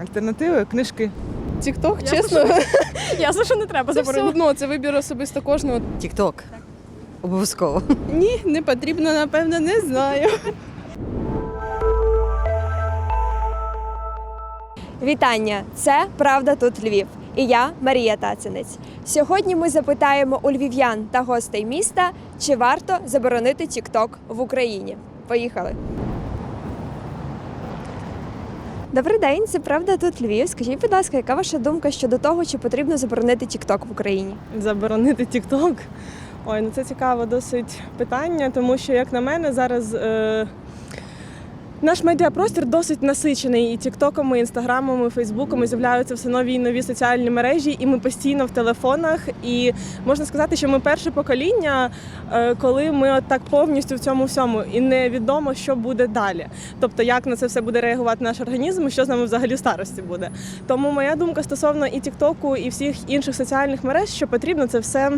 Альтернативи, книжки. Тікток, Я чесно, Ясно, що не треба це все заборонити. одно, це вибір особисто кожного. Тік-ток. Обов'язково. Ні, не потрібно, напевно, не знаю. Вітання! Це Правда тут Львів. І я Марія Тацинець. Сьогодні ми запитаємо у львів'ян та гостей міста, чи варто заборонити TikTok в Україні. Поїхали. Добрий день, це правда тут Львів. Скажіть, будь ласка, яка ваша думка щодо того, чи потрібно заборонити TikTok в Україні? Заборонити Тікток. Ой, ну це цікаве досить питання, тому що, як на мене, зараз е, наш медіапростір досить насичений і Тіктоками, і інстаграмами, і Фейсбуками з'являються все нові і нові соціальні мережі, і ми постійно в телефонах. І можна сказати, що ми перше покоління, е, коли ми от так повністю в цьому всьому, і невідомо, що буде далі. Тобто, як на це все буде реагувати наш організм, і що з нами взагалі в старості буде. Тому моя думка стосовно і Тіктоку, і всіх інших соціальних мереж, що потрібно це все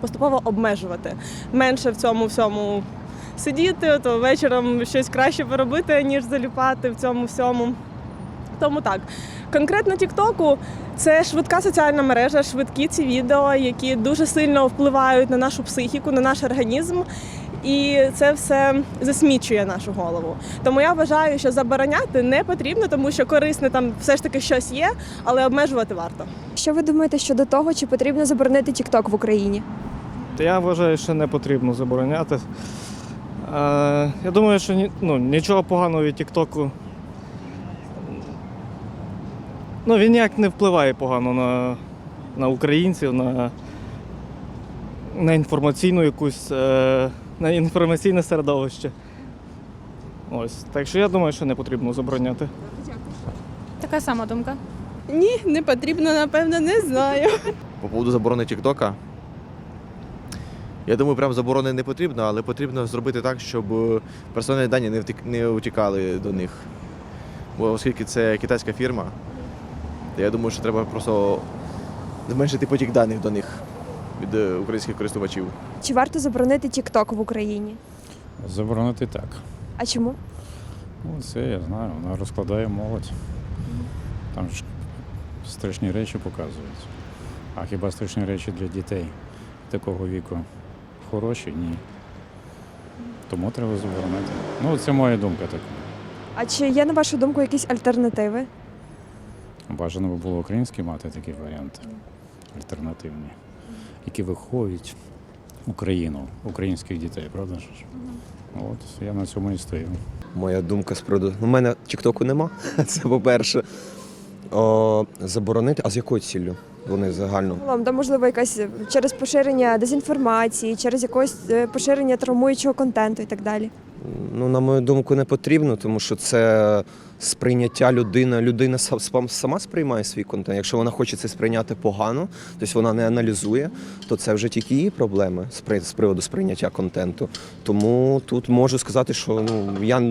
поступово обмежувати. Менше в цьому всьому сидіти, то вечором щось краще поробити, ніж заліпати в цьому всьому. Тому так. Конкретно Тіктоку це швидка соціальна мережа, швидкі ці відео, які дуже сильно впливають на нашу психіку, на наш організм. І це все засмічує нашу голову. Тому я вважаю, що забороняти не потрібно, тому що корисне там все ж таки щось є, але обмежувати варто. Що ви думаєте щодо того, чи потрібно заборонити TikTok в Україні? Та Я вважаю, що не потрібно забороняти. Е, я думаю, що ну, нічого поганого від Тіктоку. Ну, він ніяк не впливає погано на, на українців, на, на інформаційну якусь, е, на інформаційне середовище. Ось. Так що я думаю, що не потрібно забороняти. Така сама думка. Ні, не потрібно, напевно, не знаю. По поводу заборони Тіктока. Я думаю, прям заборони не потрібно, але потрібно зробити так, щоб е, персональні дані не втік- не утікали до них. Бо оскільки це китайська фірма, то я думаю, що треба просто зменшити потік даних до них від е, українських користувачів. Чи варто заборонити TikTok в Україні? Заборонити так. А чому? Ну, це я знаю, вона розкладає молодь. Там ж страшні речі показують. А хіба страшні речі для дітей такого віку хороші? Ні. Тому треба заборонити. Ну, це моя думка така. А чи є на вашу думку якісь альтернативи? Бажано би було українські мати такі варіанти альтернативні, які виховують Україну, українських дітей, правда ж? От я на цьому і стою. Моя думка з приводу. У мене Тіктоку нема. Це по-перше. О, заборонити. А з якою ціллю? Вони загально. Загалом, да, можливо, якась е, через поширення дезінформації, через якось е, поширення травмуючого контенту і так далі. Ну, на мою думку, не потрібно, тому що це сприйняття. Людина сам- сама сприймає свій контент. Якщо вона хоче це сприйняти погано, тобто вона не аналізує, то це вже тільки її проблеми з приводу сприйняття контенту. Тому тут можу сказати, що ну я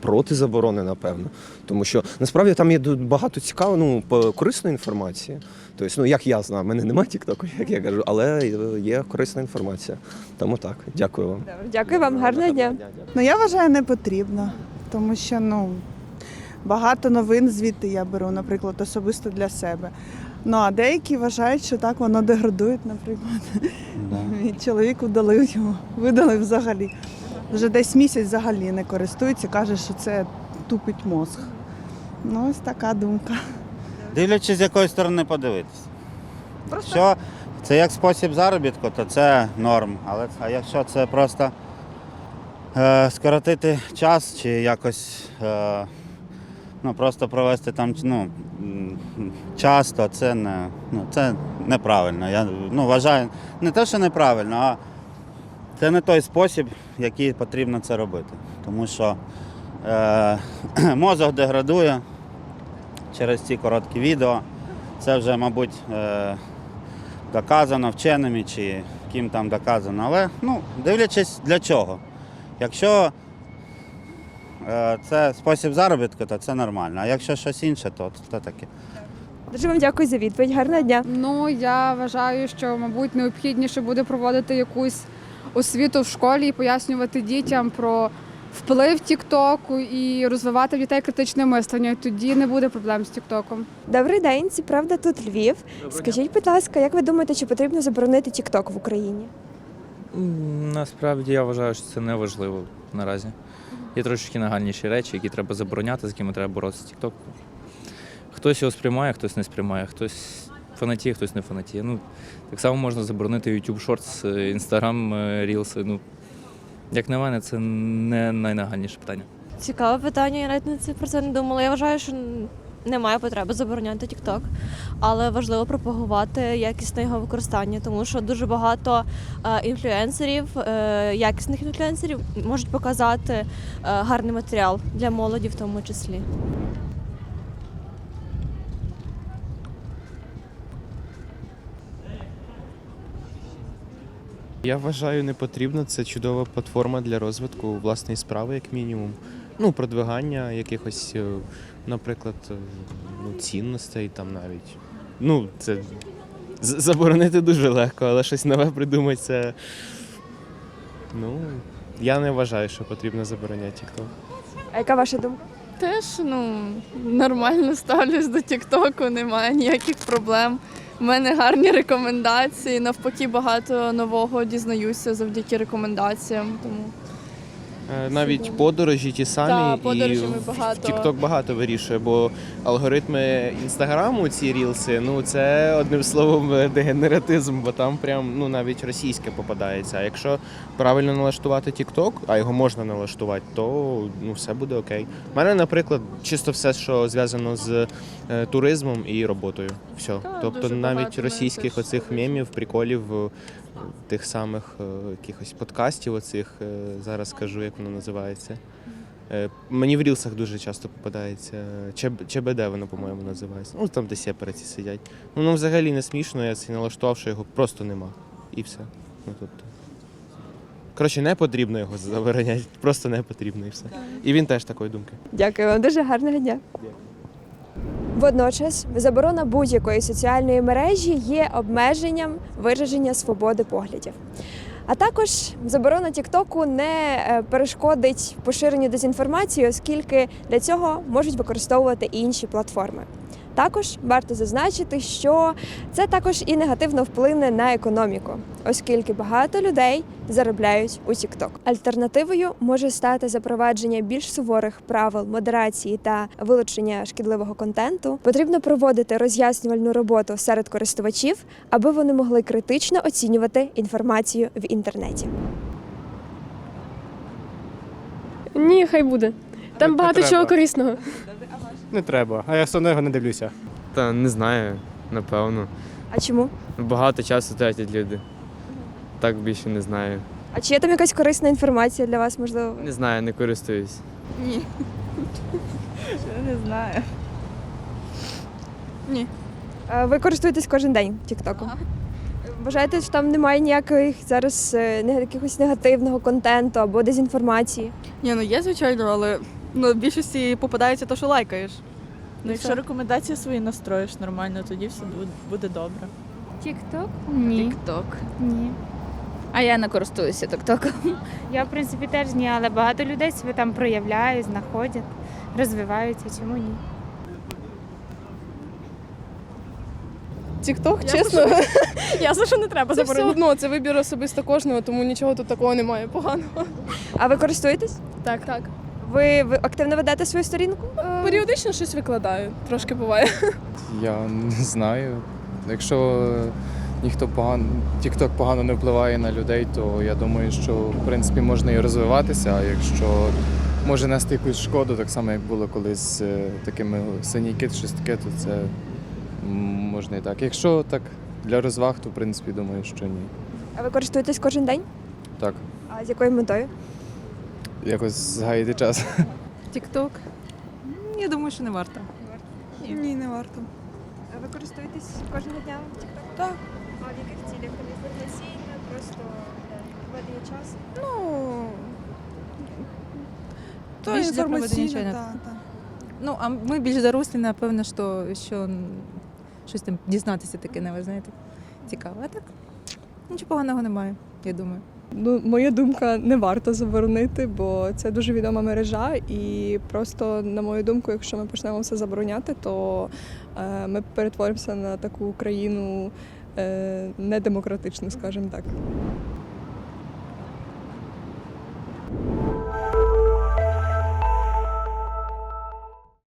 проти заборони, напевно. Тому що насправді там є багато цікавої, ну, корисної інформації. Тобто, ну як я знаю, в мене немає тіктоку, як я кажу, але е, є корисна інформація. Тому так, дякую вам. Дякую вам, гарного дня. Ну я вважаю, не потрібно, тому що ну багато новин звідти я беру, наприклад, особисто для себе. Ну а деякі вважають, що так воно деградує, наприклад. І чоловік удалив його, видалив взагалі. Вже десь місяць взагалі не користується, каже, що це тупить мозг. Ну, ось така думка. Дивлячись, з якої сторони подивитися. Якщо це як спосіб заробітку, то це норм. Але а якщо це просто е, скоротити час чи якось е, ну, просто провести там ну, час, то це не ну, це неправильно. Я ну, вважаю, не те, що неправильно, а це не той спосіб, який потрібно це робити. Тому що е, мозок деградує через ці короткі відео. Це вже, мабуть, е, доказано вченими чи ким там доказано. Але ну, дивлячись для чого. Якщо е, це спосіб заробітку, то це нормально. А якщо щось інше, то це таке. Дуже вам дякую за відповідь. Гарного дня. Ну я вважаю, що мабуть необхідніше буде проводити якусь освіту в школі і пояснювати дітям про вплив Тіктоку і розвивати в дітей критичне мислення. Тоді не буде проблем з Тіктоком. Добрий день, це правда тут Львів. Скажіть, будь ласка, як ви думаєте, чи потрібно заборонити TikTok в Україні? Насправді я вважаю, що це не важливо наразі. Є трошки нагальніші речі, які треба забороняти, з якими треба боротися з TikTok. Хтось його сприймає, хтось не сприймає, хтось фанатіє, хтось не фанатіє. Ну, так само можна заборонити YouTube Shorts, е, Instagram е, Reels. Ну, як на мене, це не найнагальніше питання. Цікаве питання, я навіть на це про це не думала. Я вважаю, що немає потреби забороняти TikTok, але важливо пропагувати якісне його використання, тому що дуже багато е, інфлюенсерів, е, якісних інфлюенсерів можуть показати е, гарний матеріал для молоді в тому числі. Я вважаю, не потрібно. Це чудова платформа для розвитку власної справи, як мінімум. Ну, продвигання якихось, е, наприклад, е, ну, цінностей там навіть. Ну, це заборонити дуже легко, але щось нове придумати це. Ну, я не вважаю, що потрібно забороняти TikTok. А яка ваша думка? Теж ну нормально ставлюсь до Тіктоку, немає ніяких проблем. У мене гарні рекомендації. Навпаки, багато нового дізнаюся завдяки рекомендаціям. Тому Навіть подорожі ті самі, Та, подорожі ми багато- TikTok багато вирішує, бо алгоритми інстаграму, ці рілси, ну це одним словом е, дегенератизм, бо там прям ну навіть російське попадається. А якщо правильно налаштувати TikTok, а його можна налаштувати, то ну все буде окей. У мене, наприклад, чисто все, що зв'язано з е, туризмом і роботою. Все. Та, тобто навіть російських оцих мемів, приколів. Тих самих е, якихось подкастів, оцих е, зараз скажу, як воно називається. Е, Мені в рілсах дуже часто попадається. ЧБД воно, по-моєму, називається. Ну там де сепараті сидять. Ну, Воно взагалі не смішно, я це налаштував, що його просто нема. І все. Ну, тобто. Коротше, не потрібно його забороняти, просто не потрібно і все. І він теж такої думки. Дякую вам, дуже гарного дня. Водночас заборона будь-якої соціальної мережі є обмеженням вираження свободи поглядів. А також заборона Тіктоку не е, перешкодить поширенню дезінформації, оскільки для цього можуть використовувати інші платформи. Також варто зазначити, що це також і негативно вплине на економіку, оскільки багато людей заробляють у TikTok. Альтернативою може стати запровадження більш суворих правил модерації та вилучення шкідливого контенту. Потрібно проводити роз'яснювальну роботу серед користувачів, аби вони могли критично оцінювати інформацію в інтернеті. Ні, хай буде. Там багато чого корисного. Не треба, а я все одно його не дивлюся. Та не знаю, напевно. А чому? Багато часу тратять люди. Так більше не знаю. А чи є там якась корисна інформація для вас, можливо? Не знаю, не користуюсь. Ні. Не знаю. Е, Ви користуєтесь кожен день Тіктоком? Вважаєте, що там немає ніяких зараз е, не- якогось негативного контенту або дезінформації? Ні, ну є звичайно, але ну, в більшості попадається те, що лайкаєш. Ну, якщо рекомендації свої настроїш нормально, тоді все буде добре. Тікток? Ні. Тік-ток. Ні. А я не користуюся Тіктоком. Я, в принципі, теж ні, але багато людей себе там проявляють, знаходять, розвиваються. Чому ні? Тікток, чесно. Ясно, що не треба заборонити. Це все одно, це вибір особисто кожного, тому нічого тут такого немає поганого. А ви користуєтесь? Так, так. Ви, ви активно ведете свою сторінку? Періодично щось викладаю, трошки буває. Я не знаю. Якщо ніхто погано, TikTok погано не впливає на людей, то я думаю, що в принципі можна і розвиватися. А якщо може нести якусь шкоду, так само як було колись з е, такими синій кит, щось таке, то це можна і так. Якщо так для розваг, то в принципі думаю, що ні. А ви користуєтесь кожен день? Так, А з якою метою? Якось згаяти час. Тікток? Я думаю, що не варто. Ні, не варто. А ви користуєтесь кожного дня Тіктоком? Так. А в яких цілях? Там інформаційно, просто проведення часу? Ну, то проведення інформаційно, так, так. Ну, а ми більш дорослі, напевно, що, що щось там дізнатися таке, не ви знаєте, цікаво. А так, нічого поганого немає, я думаю. Ну, моя думка, не варто заборонити, бо це дуже відома мережа, і просто, на мою думку, якщо ми почнемо все забороняти, то е, ми перетворимося на таку країну е, недемократичну, скажімо так.